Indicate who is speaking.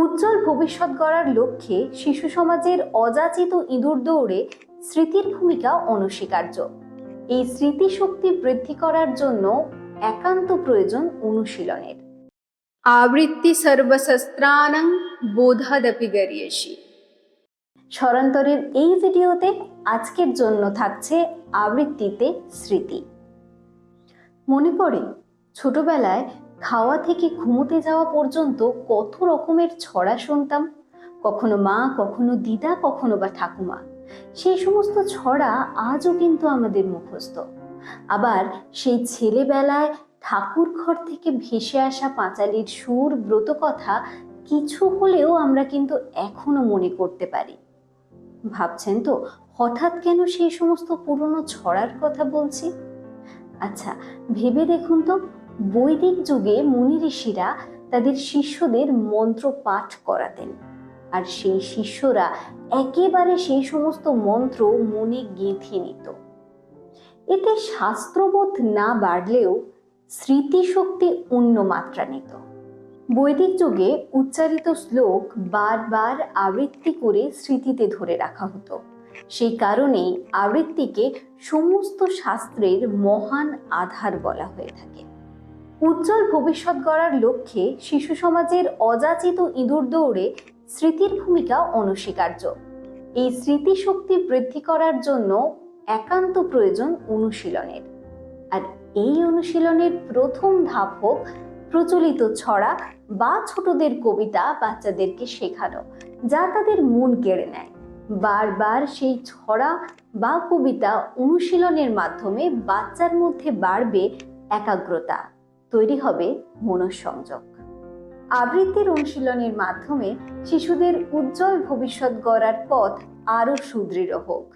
Speaker 1: উজ্জ্বল ভবিষ্যৎ গড়ার লক্ষ্যে শিশু সমাজের অযাচিত ইঁদুর দৌড়ে স্মৃতির ভূমিকা অনস্বীকার্য। এই স্মৃতিশক্তি বৃদ্ধি করার জন্য একান্ত প্রয়োজন অনুশীলনের।
Speaker 2: আবৃত্তি সর্বশস্ত্রানং বোধাদপি গরিয়েছি
Speaker 1: সরান্তরের এই ভিডিওতে আজকের জন্য থাকছে আবৃত্তিতে স্মৃতি। মনে পড়ে ছোটবেলায় খাওয়া থেকে ঘুমোতে যাওয়া পর্যন্ত কত রকমের ছড়া শুনতাম। কখনো মা, কখনো দিদা, কখনো বা ঠাকুমা। সেই সমস্ত ছড়া আজও কিন্তু আমাদের মুখস্থ। আবার সেই ছেলেবেলায় ঠাকুর ঘর থেকে ভেসে আসা পাঁচালির সুর, ব্রত কথা কিছু হলেও আমরা কিন্তু এখনও মনে করতে পারি। ভাবছেন তো হঠাৎ কেন সেই সমস্ত পুরনো ছড়ার কথা বলছি? আচ্ছা ভেবে দেখুন তো বৈদিক যুগে মুনি ঋষিরা তাদের শিষ্যদের মন্ত্র পাঠ করাতেন। আর সেই শিষ্যরা একেবারে সেই সমস্ত মন্ত্র মনে গেঁথে নিত। এতে শাস্ত্রবোধ না বাড়লেও স্মৃতিশক্তি অন্য মাত্রা নিত। বৈদিক যুগে উচ্চারিত শ্লোক বারবার আবৃত্তি করে স্মৃতিতে ধরে রাখা হতো। সেই কারণেই আবৃত্তিকে সমস্ত শাস্ত্রের মহান আধার বলা হয়ে থাকে। উজ্জ্বল ভবিষ্যৎ গড়ার লক্ষ্যে শিশু সমাজের অযাচিত ইঁদুর দৌড়ে স্মৃতির ভূমিকা অনস্বীকার্য। এই স্মৃতিশক্তি বৃদ্ধি করার জন্য একান্ত প্রয়োজন অনুশীলনের। আর এই অনুশীলনের প্রথম ধাপ হোক প্রচলিত ছড়া বা ছোটদের কবিতা বাচ্চাদেরকে শেখানো, যা তাদের মন কেড়ে নেয়। বারবার সেই ছড়া বা কবিতা অনুশীলনের মাধ্যমে বাচ্চার মধ্যে বাড়বে একাগ্রতা। তৈরি হবে মনঃসংযোগ। আবৃত্তির অনুশীলনের মাধ্যমে শিশুদের উজ্জ্বল ভবিষ্যৎ গড়ার পথ আরও সুদৃঢ় হোক।